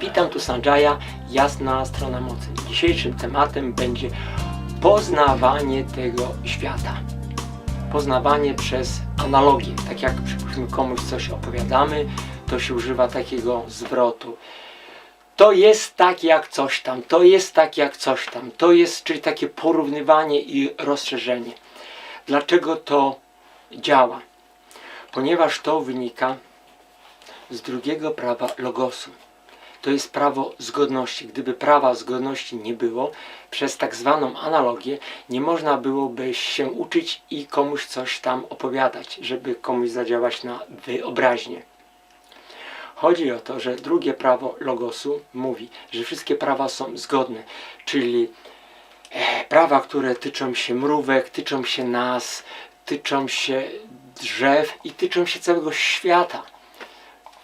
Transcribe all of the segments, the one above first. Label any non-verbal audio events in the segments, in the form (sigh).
Witam tu Sanjaya, jasna strona mocy. Dzisiejszym tematem będzie poznawanie tego świata. Poznawanie przez analogię. Tak jak przypuśćmy komuś coś opowiadamy, to się używa takiego zwrotu. To jest tak jak coś tam, to jest tak jak coś tam, to jest, czyli takie porównywanie i rozszerzenie. Dlaczego to działa? Ponieważ to wynika z drugiego prawa logosu. To jest prawo zgodności. Gdyby prawa zgodności nie było, przez tak zwaną analogię nie można byłoby się uczyć i komuś coś tam opowiadać, żeby komuś zadziałać na wyobraźnię. Chodzi o to, że drugie prawo logosu mówi, że wszystkie prawa są zgodne, czyli e, prawa, które tyczą się mrówek, tyczą się nas, tyczą się drzew i tyczą się całego świata.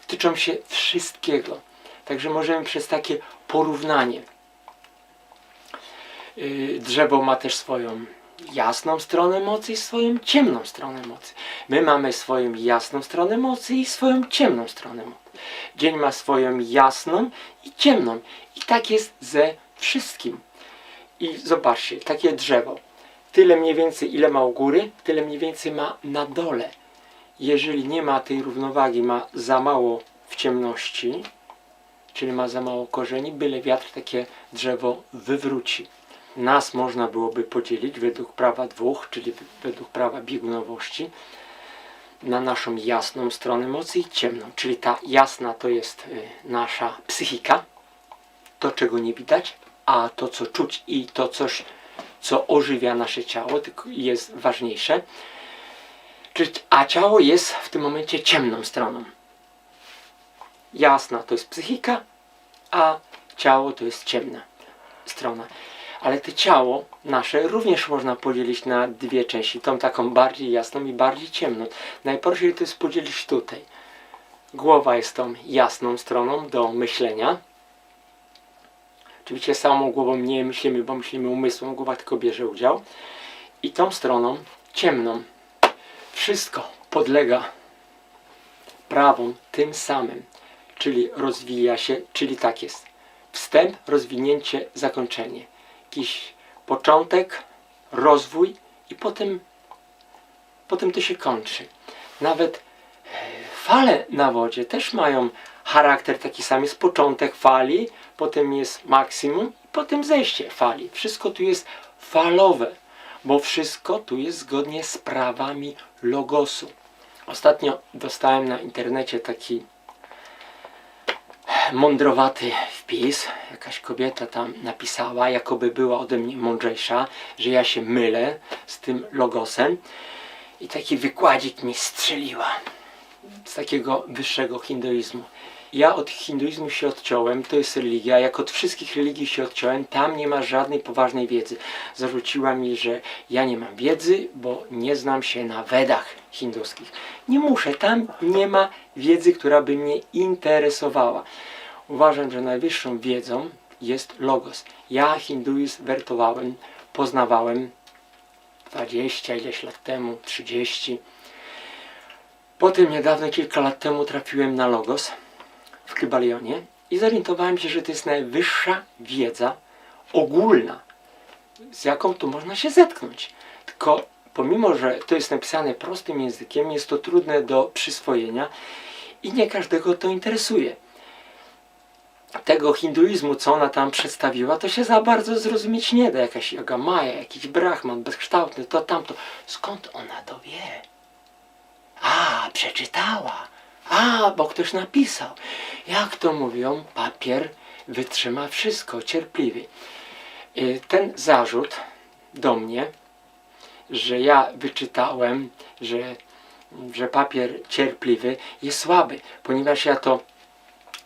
Tyczą się wszystkiego. Także możemy przez takie porównanie. Yy, Drzewo ma też swoją jasną stronę mocy i swoją ciemną stronę mocy. My mamy swoją jasną stronę mocy i swoją ciemną stronę mocy. Dzień ma swoją jasną i ciemną. I tak jest ze wszystkim. I zobaczcie, takie drzewo. Tyle mniej więcej, ile ma u góry, tyle mniej więcej ma na dole. Jeżeli nie ma tej równowagi, ma za mało w ciemności, czyli ma za mało korzeni, byle wiatr takie drzewo wywróci. Nas można byłoby podzielić według prawa dwóch, czyli według prawa biegunowości, na naszą jasną stronę mocy i ciemną. Czyli ta jasna to jest y, nasza psychika, to czego nie widać, a to co czuć i to coś, co ożywia nasze ciało, jest ważniejsze. A ciało jest w tym momencie ciemną stroną. Jasna to jest psychika, a ciało to jest ciemna strona. Ale to ciało nasze również można podzielić na dwie części. Tą taką bardziej jasną i bardziej ciemną. Najprościej to jest podzielić tutaj. Głowa jest tą jasną stroną do myślenia. Oczywiście samą głową nie myślimy, bo myślimy umysłem, głowa tylko bierze udział. I tą stroną ciemną. Wszystko podlega prawom tym samym, czyli rozwija się, czyli tak jest. Wstęp, rozwinięcie, zakończenie. Jakiś początek, rozwój i potem, potem to się kończy. Nawet e, fale na wodzie też mają charakter taki sam. Jest początek fali, potem jest maksimum, potem zejście fali. Wszystko tu jest falowe, bo wszystko tu jest zgodnie z prawami logosu. Ostatnio dostałem na internecie taki mądrowaty wpis. Jakaś kobieta tam napisała, jakoby była ode mnie mądrzejsza, że ja się mylę z tym logosem. I taki wykładzik mi strzeliła z takiego wyższego hinduizmu. Ja od hinduizmu się odciąłem, to jest religia, jak od wszystkich religii się odciąłem, tam nie ma żadnej poważnej wiedzy. Zarzuciła mi, że ja nie mam wiedzy, bo nie znam się na Wedach hinduskich. Nie muszę, tam nie ma wiedzy, która by mnie interesowała. Uważam, że najwyższą wiedzą jest logos. Ja hinduizm wertowałem, poznawałem 20 ileś lat temu, 30. Potem niedawno, kilka lat temu trafiłem na logos w Kybalionie i zorientowałem się, że to jest najwyższa wiedza ogólna, z jaką tu można się zetknąć. Tylko pomimo, że to jest napisane prostym językiem, jest to trudne do przyswojenia i nie każdego to interesuje. Tego hinduizmu, co ona tam przedstawiła, to się za bardzo zrozumieć nie da. Jakaś yoga maja, jakiś brahman bezkształtny, to tamto. Skąd ona to wie? A, przeczytała. A, bo ktoś napisał. Jak to mówią, papier wytrzyma wszystko, cierpliwy. Ten zarzut do mnie, że ja wyczytałem, że, że papier cierpliwy jest słaby, ponieważ ja to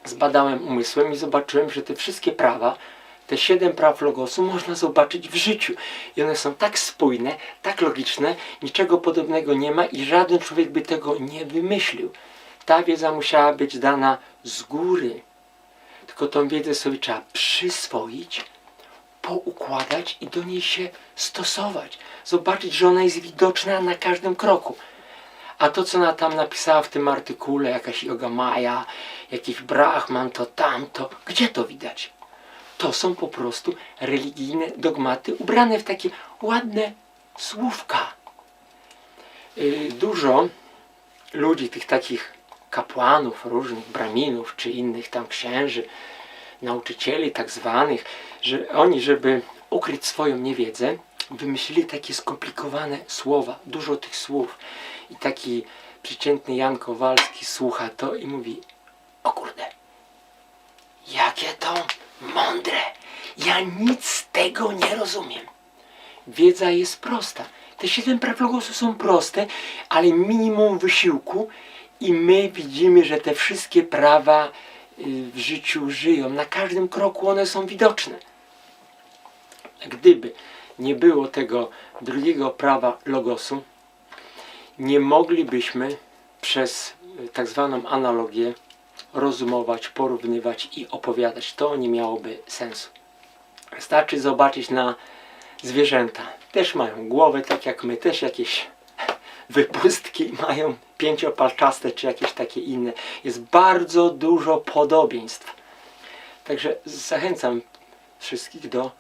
zbadałem umysłem i zobaczyłem, że te wszystkie prawa, te siedem praw logosu można zobaczyć w życiu. I one są tak spójne, tak logiczne, niczego podobnego nie ma i żaden człowiek by tego nie wymyślił. Ta wiedza musiała być dana z góry. Tylko tą wiedzę sobie trzeba przyswoić, poukładać i do niej się stosować. Zobaczyć, że ona jest widoczna na każdym kroku. A to, co ona tam napisała w tym artykule, jakaś Yoga Maja, jakiś Brahman, to tamto, gdzie to widać? To są po prostu religijne dogmaty ubrane w takie ładne słówka. Yy, Dużo ludzi, tych takich kapłanów, różnych braminów, czy innych tam księży, nauczycieli tak zwanych, że oni, żeby ukryć swoją niewiedzę, wymyślili takie skomplikowane słowa, dużo tych słów. I taki przeciętny Jan Kowalski słucha to i mówi, o kurde, jakie to mądre, ja nic z tego nie rozumiem. Wiedza jest prosta. Te siedem praw logosu są proste, ale minimum wysiłku i my widzimy, że te wszystkie prawa y, w życiu żyją. Na każdym kroku one są widoczne. Gdyby nie było tego drugiego prawa logosu, nie moglibyśmy przez y, tak zwaną analogię rozumować, porównywać i opowiadać. To nie miałoby sensu. Wystarczy zobaczyć na zwierzęta. Też mają głowę, tak jak my, też jakieś (laughs) wypustki mają pięciopalczaste czy jakieś takie inne. Jest bardzo dużo podobieństw. Także zachęcam wszystkich do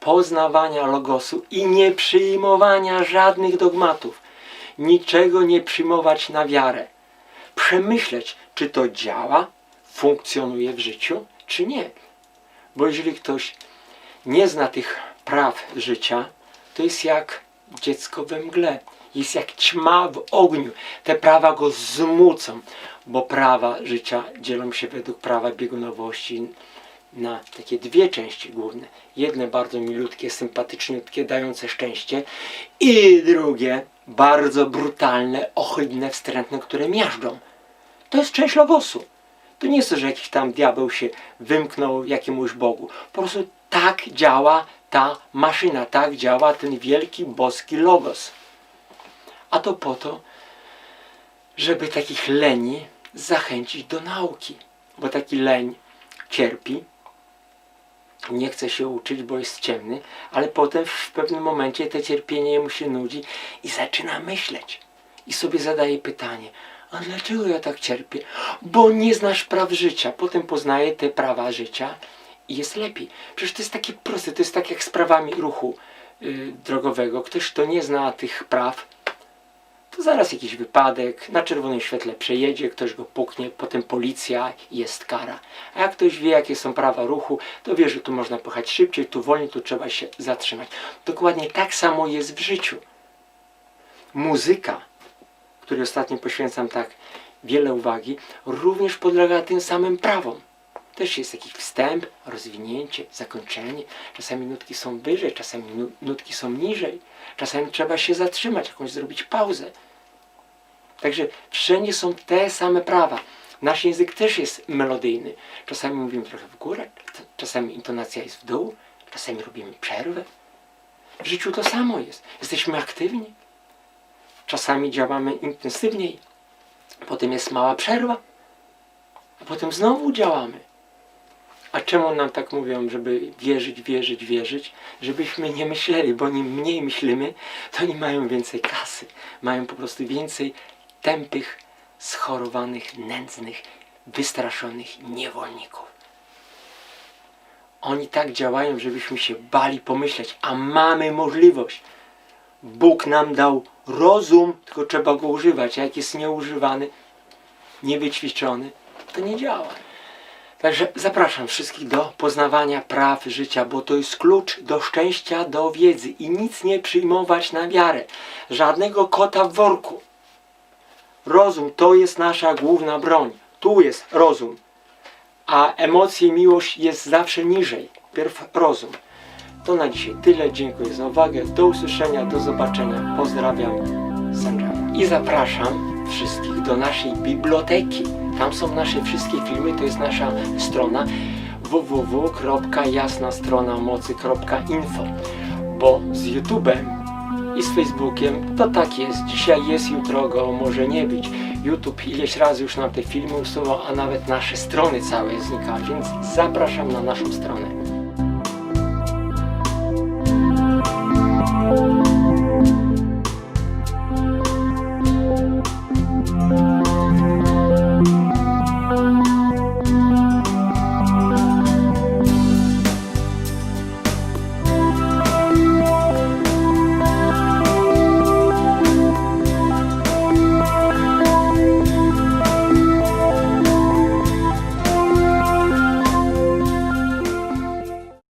poznawania logosu i nie przyjmowania żadnych dogmatów. Niczego nie przyjmować na wiarę. Przemyśleć, czy to działa, funkcjonuje w życiu, czy nie. Bo jeżeli ktoś nie zna tych praw życia, to jest jak dziecko we mgle. Jest jak ćma w ogniu. Te prawa go zmucą, bo prawa życia dzielą się według prawa biegunowości na takie dwie części główne. Jedne bardzo milutkie, sympatyczniutkie, dające szczęście i drugie bardzo brutalne, ohydne, wstrętne, które miażdżą. To jest część logosu. To nie jest że jakiś tam diabeł się wymknął jakiemuś Bogu. Po prostu tak działa ta maszyna, tak działa ten wielki boski logos. A to po to, żeby takich leni zachęcić do nauki. Bo taki leń cierpi, nie chce się uczyć, bo jest ciemny, ale potem w pewnym momencie te cierpienie mu się nudzi i zaczyna myśleć. I sobie zadaje pytanie, a dlaczego ja tak cierpię? Bo nie znasz praw życia. Potem poznaje te prawa życia i jest lepiej. Przecież to jest takie proste, to jest tak jak z prawami ruchu yy, drogowego. Ktoś, kto nie zna tych praw, to zaraz jakiś wypadek, na czerwonym świetle przejedzie, ktoś go puknie, potem policja i jest kara. A jak ktoś wie, jakie są prawa ruchu, to wie, że tu można pojechać szybciej, tu wolniej, tu trzeba się zatrzymać. Dokładnie tak samo jest w życiu. Muzyka, której ostatnio poświęcam tak wiele uwagi, również podlega tym samym prawom. Też jest jakiś wstęp, rozwinięcie, zakończenie. Czasami nutki są wyżej, czasami nu- nutki są niżej. Czasami trzeba się zatrzymać, jakąś zrobić pauzę. Także wszędzie są te same prawa. Nasz język też jest melodyjny. Czasami mówimy trochę w górę, czasami intonacja jest w dół, czasami robimy przerwę. W życiu to samo jest. Jesteśmy aktywni. Czasami działamy intensywniej. Potem jest mała przerwa. A potem znowu działamy. A czemu nam tak mówią, żeby wierzyć, wierzyć, wierzyć? Żebyśmy nie myśleli, bo im mniej myślimy, to oni mają więcej kasy. Mają po prostu więcej tępych, schorowanych, nędznych, wystraszonych niewolników. Oni tak działają, żebyśmy się bali pomyśleć, a mamy możliwość. Bóg nam dał rozum, tylko trzeba go używać. A jak jest nieużywany, niewyćwiczony, to nie działa. Także zapraszam wszystkich do poznawania praw życia, bo to jest klucz do szczęścia, do wiedzy i nic nie przyjmować na wiarę. Żadnego kota w worku. Rozum to jest nasza główna broń. Tu jest rozum. A emocje miłość jest zawsze niżej. Pierw rozum. To na dzisiaj tyle. Dziękuję za uwagę. Do usłyszenia, do zobaczenia. Pozdrawiam. Sanjava. I zapraszam wszystkich do naszej biblioteki. Tam są nasze wszystkie filmy, to jest nasza strona www.jasnastronamocy.info Bo z YouTube'em i z Facebookiem to tak jest. Dzisiaj jest, jutro go może nie być. YouTube ileś razy już nam te filmy usuwał, a nawet nasze strony całe znikały, więc zapraszam na naszą stronę